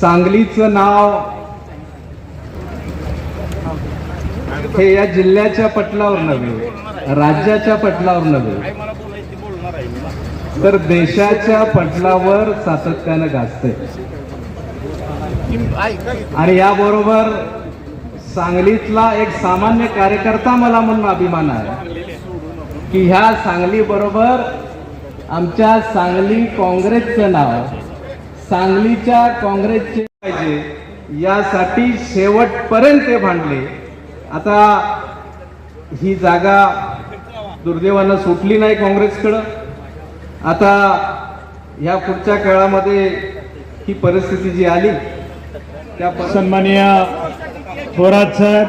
सांगलीचं नाव हे या जिल्ह्याच्या पटलावर नव्हे राज्याच्या पटलावर नव्हे. तर देशाच्या पटलावर सातत्यानं गाजते आणि याबरोबर सांगलीतला एक सामान्य कार्यकर्ता मला म्हणून अभिमान आहे की ह्या सांगली बरोबर आमच्या सांगली काँग्रेसचं नाव सांगलीच्या काँग्रेसचे पाहिजे यासाठी शेवटपर्यंत ते भांडले. आता ही जागा दुर्दैवानं सुटली नाही काँग्रेसकडं. आता ह्या पुढच्या काळामध्ये ही परिस्थिती जी आली त्या सन्माननीय थोरात साहेब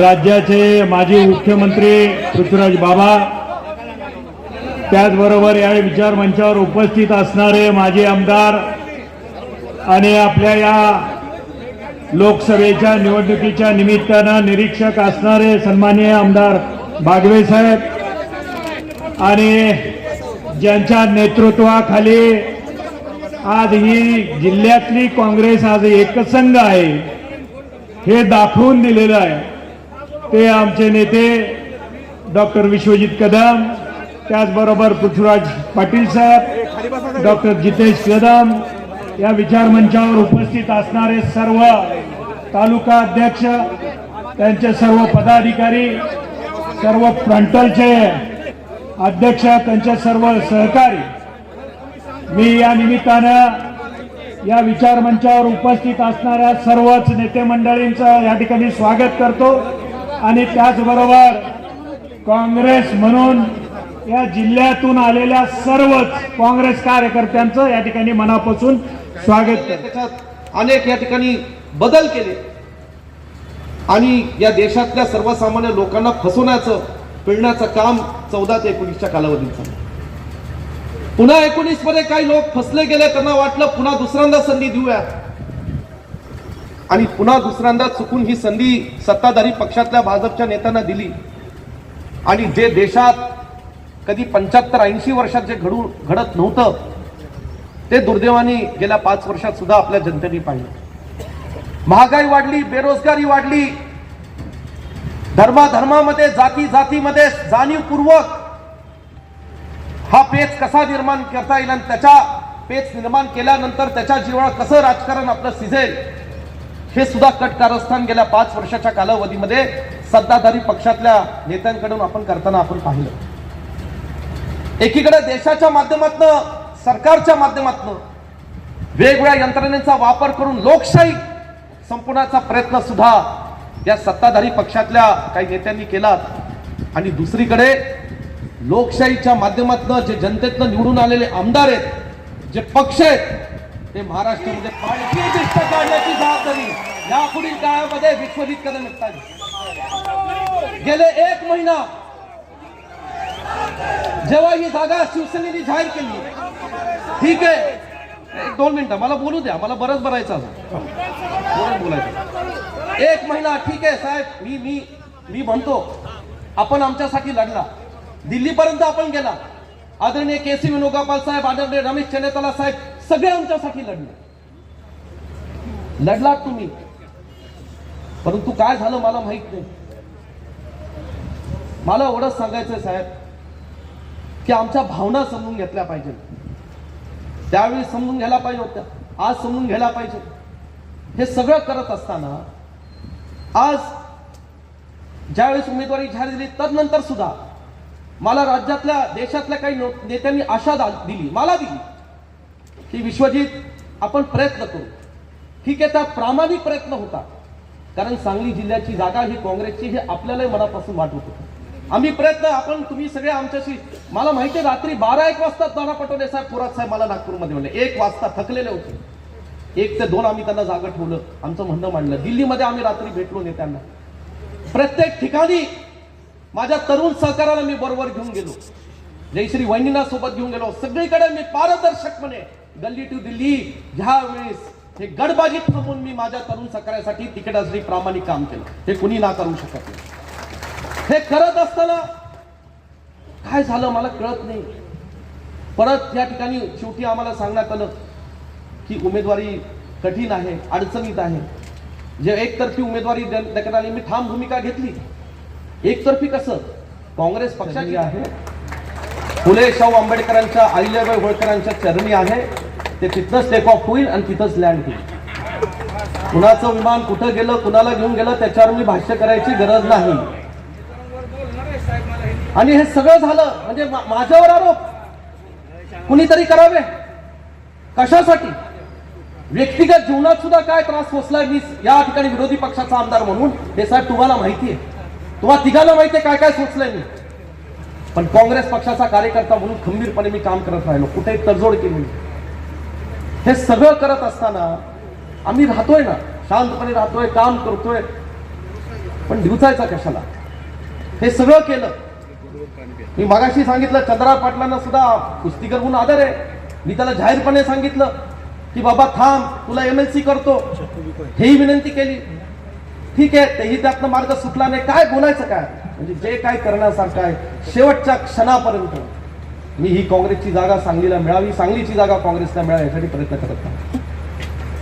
राज्याचे माजी मुख्यमंत्री पृथ्वीराज बाबा त्याचबरोबर या विचार मंचावर उपस्थित असणारे माजी आमदार आणि आपल्या या लोकसभेच्या निवडणुकीच्या निमित्तानं निरीक्षक असणारे सन्माननीय आमदार बागवे साहेब आणि ज्यांच्या नेतृत्वाखाली आज ही जिल्ह्यातली काँग्रेस आज एकसंघ आहे हे दाखवून दिलेलं आहे. ते आमचे नेते डॉक्टर विश्वजित कदम त्याचबरोबर पृथ्वीराज पाटील साहेब डॉक्टर जितेश कदम या विचार मंचावर उपस्थित असणारे सर्व तालुका अध्यक्ष त्यांचे सर्व पदाधिकारी सर्व फ्रंटलचे अध्यक्ष त्यांचे सर्व सहकारी मी या निमित्तानं या विचार मंचावर उपस्थित असणाऱ्या सर्वच नेते मंडळींचं या ठिकाणी स्वागत करतो. आणि त्याचबरोबर काँग्रेस म्हणून या जिल्ह्यातून आलेल्या सर्वच काँग्रेस कार्यकर्त्यांचं या ठिकाणी मनापासून स्वागत त्याच्यात अनेक या ठिकाणी बदल केले. आणि या देशातल्या सर्वसामान्य लोकांना फसवण्याचं पिळण्याचं काम चौदा ते एकोणीसच्या कालावधीत झालं. पुन्हा एकोणीसमध्ये काही लोक फसले गेले त्यांना वाटलं पुन्हा दुसऱ्यांदा संधी देऊया आणि पुन्हा दुसऱ्यांदा चुकून ही संधी सत्ताधारी पक्षातल्या भाजपच्या नेत्यांना दिली. आणि जे देशात कधी पंच्याहत्तर ऐंशी वर्षात जे घडू घडत नव्हतं ते दुर्दैवाने गेल्या पाच वर्षात सुद्धा आपल्या जनतेने पाहिलं. महागाई वाढली बेरोजगारी वाढली. धर्माधर्मामध्ये जाती जातीमध्ये जाणीवपूर्वक हा पेच कसा निर्माण करता येईल आणि त्याच्या पेच निर्माण केल्यानंतर त्याच्या जीवावर कसं राजकारण आपलं सिझेल हे सुद्धा कट कारस्थान गेल्या पाच वर्षाच्या कालावधीमध्ये सत्ताधारी पक्षातल्या नेत्यांकडून आपण करताना आपण पाहिलं. एकीकडे देशाच्या माध्यमातून सरकारच्या माध्यमातून वेगवेगळ्या यंत्रणेचा वापर करून लोकशाही संपवण्याचा प्रयत्न सुद्धा या सत्ताधारी पक्षातल्या काही नेत्यांनी केला. आणि दुसरीकडे लोकशाहीच्या माध्यमातून जे जनतेतनं निवडून आलेले आमदार आहेत जे पक्ष आहेत ते महाराष्ट्रामध्ये काढण्याची जबाबदारी यापुढील काळामध्ये विश्वजित कदम येतात. गेले एक महिना जेव्हा ही जागा शिवसेनेने जाहीर केली ठीक आहे. एक दोन मिनिटं मला बोलू द्या मला बरंच भरायचं बरंच बोलायचं एक महिना ठीक आहे साहेब. मी मी मी म्हणतो आपण आमच्यासाठी लढला. दिल्लीपर्यंत आपण गेला. आदरणीय के सी वेणुगोपाल साहेब आदरणीय रमेश चन्नेतला साहेब सगळे आमच्यासाठी लढले. लढलात तुम्ही. परंतु काय झालं मला माहीत नाही. मला एवढंच सांगायचंय साहेब. की आमच्या भावना समजून घेतल्या पाहिजे. त्यावेळी समजून घ्यायला पाहिजे होत्या. आज समजून घ्यायला पाहिजे. हे सगळं करत असताना आज ज्यावेळेस उमेदवारी जाहीर दिली तदनंतर सुद्धा मला राज्यातल्या देशातल्या काही नेत्यांनी आशा दा- दिली मला दिली की विश्वजित आपण प्रयत्न करू. ठीक आहे त्यात प्रामाणिक प्रयत्न होता कारण सांगली जिल्ह्याची जागा ही काँग्रेसची हे आपल्यालाही मनापासून वाटत होतं. आम्ही प्रयत्न आपण तुम्ही सगळे आमच्याशी मला माहिती आहे रात्री बारा एक वाजता दादा पटोले साहेब थोरात साहेब मला नागपूरमध्ये म्हणले. एक वाजता थकलेले होते. एक ते दोन आम्ही त्यांना जागा ठेवलं. आमचं म्हणणं मांडलं. दिल्लीमध्ये आम्ही रात्री भेटलो नेत्यांना. प्रत्येक ठिकाणी माझ्या तरुण सहकाराला मी बरोबर घेऊन गेलो. जयश्री वहिनींना सोबत घेऊन गेलो. सगळीकडे मी पारदर्शकपणे गल्ली टू दिल्ली ह्या वेळेस हे गडबाजीत थांबून मी माझ्या तरुण सहकार्यासाठी तिकिटासाठी प्रामाणिक काम केलं. हे कुणी ना करू शकत नाही. हे करत असताना काय झालं मला कळत नाही. परत या ठिकाणी शेवटी आम्हाला सांगण्यात आलं की उमेदवारी कठीण आहे अडचणीत आहे. जे एकतर्फी उमेदवारी देण्यात आली मी ठाम भूमिका घेतली. एकतर्फी कसं? काँग्रेस पक्षाची आहे. फुले शाहू आंबेडकरांच्या अहिल्याबाई होळकरांच्या चरणी आहे. ते तिथंच टेक ऑफ होईल आणि तिथंच लँड होईल. कुणाचं विमान कुठं गेलं कुणाला घेऊन गेलं त्याच्यावर मी भाष्य करायची गरज नाही. आणि हे सगळं झालं म्हणजे मा- माझ्यावर आरोप. कुणीतरी करावे? कशासाठी? व्यक्तिगत जीवनात सुद्धा काय त्रास पोचलाय मी या ठिकाणी विरोधी पक्षाचा आमदार म्हणून. हे साहेब तुम्हाला माहिती आहे. तुम्हाला तिघांना माहिती आहे काय काय सोचलंय मी. पण काँग्रेस पक्षाचा कार्यकर्ता म्हणून खंबीरपणे मी काम करत राहिलो. कुठे तडजोड केली हे सगळं करत असताना आम्ही राहतोय ना. शांतपणे राहतोय काम करतोय. पण दिवसायचा कशाला? हे सगळं केलं. मी मगाशी सांगितलं चंद्रा पाटलांना सुद्धा कुस्तीकर म्हणून आदर आहे. मी त्याला जाहीरपणे सांगितलं की बाबा थांब तुला एम एल सी करतो. हेही विनंती केली. ठीक आहे तेही त्यातनं मार्ग सुटला नाही. काय बोलायचं काय? म्हणजे जे काय करण्यासारखं आहे शेवटच्या क्षणापर्यंत मी ही काँग्रेसची जागा सांगलीला मिळावी सांगलीची जागा काँग्रेसला मिळावी यासाठी प्रयत्न करत आहे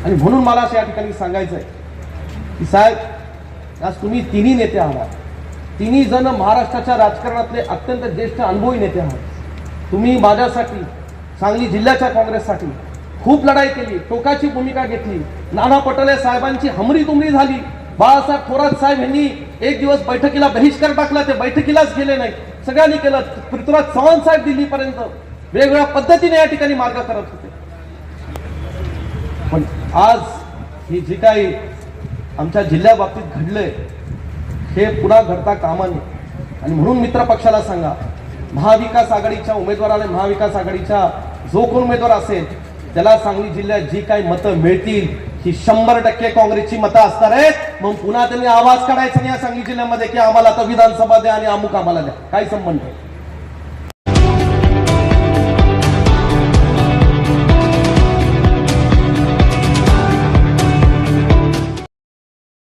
आणि म्हणून मला असं या ठिकाणी सांगायचं आहे की साहेब आज तुम्ही तिन्ही नेते आहात. तिन्ही जण महाराष्ट्राच्या राजकारणातले अत्यंत ज्येष्ठ अनुभवी नेते आहात. तुम्ही माझ्यासाठी सांगली जिल्ह्याच्या काँग्रेससाठी खूप लढाई केली टोकाची भूमिका घेतली नाना पटोले साहेबांची हमरी तुमरी झाली बाळासाहेब थोरात साहेब यांनी एक दिवस बैठकीला बहिष्कार टाकला ते बैठकीलाच गेले नाही सगळ्यांनी केलं पृथ्वीराज चव्हाण साहेब दिल्लीपर्यंत वेगवेगळ्या पद्धतीने या ठिकाणी मार्ग करत होते. पण आज ही जी काही आमच्या जिल्ह्याबाबतीत घडलंय हे पुन्हा घडता कामा नये. आणि म्हणून मित्र पक्षाला सांगा महाविकास आघाडीच्या उमेदवाराला महाविकास आघाडीच्या जो कोण उमेदवार असेल त्याला सांगली जिल्ह्यात जी काही मतं मिळतील ही शंभर टक्के काँग्रेसची मतं असणार आहेत. मग पुन्हा त्यांनी आवाज काढायचा नाही या सांगली जिल्ह्यामध्ये की आम्हाला आता विधानसभा द्या आणि अमुक आम्हाला द्या. काय संबंध नाही.